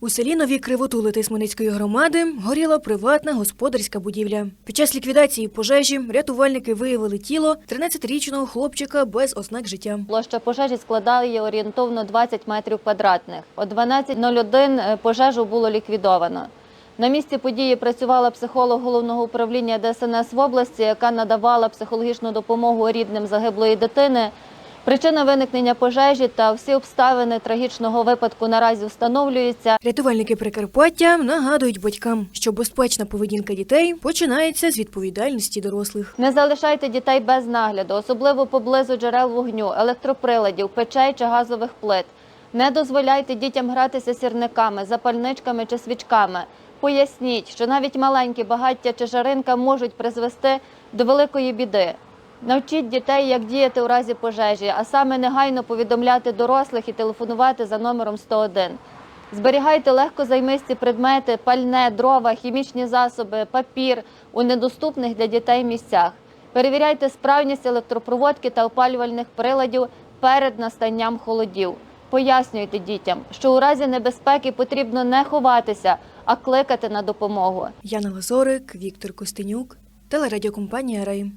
У селі Нові Кривотули Тисменицької громади горіла приватна господарська будівля. Під час ліквідації пожежі рятувальники виявили тіло 13-річного хлопчика без ознак життя. Площа пожежі складає орієнтовно 20 метрів квадратних. О 12.01 е, пожежу було ліквідовано. На місці події працювала психолог головного управління ДСНС в області, яка надавала психологічну допомогу рідним загиблої дитини. Причина виникнення пожежі та всі обставини трагічного випадку наразі встановлюються. Рятувальники Прикарпаття нагадують батькам, що безпечна поведінка дітей починається з відповідальності дорослих. Не залишайте дітей без нагляду, особливо поблизу джерел вогню, електроприладів, печей чи газових плит. Не дозволяйте дітям гратися сірниками, запальничками чи свічками. Поясніть, що навіть маленькі багаття чи жаринка можуть призвести до великої біди. Навчіть дітей, як діяти у разі пожежі, а саме негайно повідомляти дорослих і телефонувати за номером 101. Зберігайте легкозаймисті предмети, пальне, дрова, хімічні засоби, папір у недоступних для дітей місцях. Перевіряйте справність електропроводки та опалювальних приладів перед настанням холодів. Пояснюйте дітям, що у разі небезпеки потрібно не ховатися, а кликати на допомогу. Яна Лазорик, Віктор Костенюк, телерадіокомпанія Рей.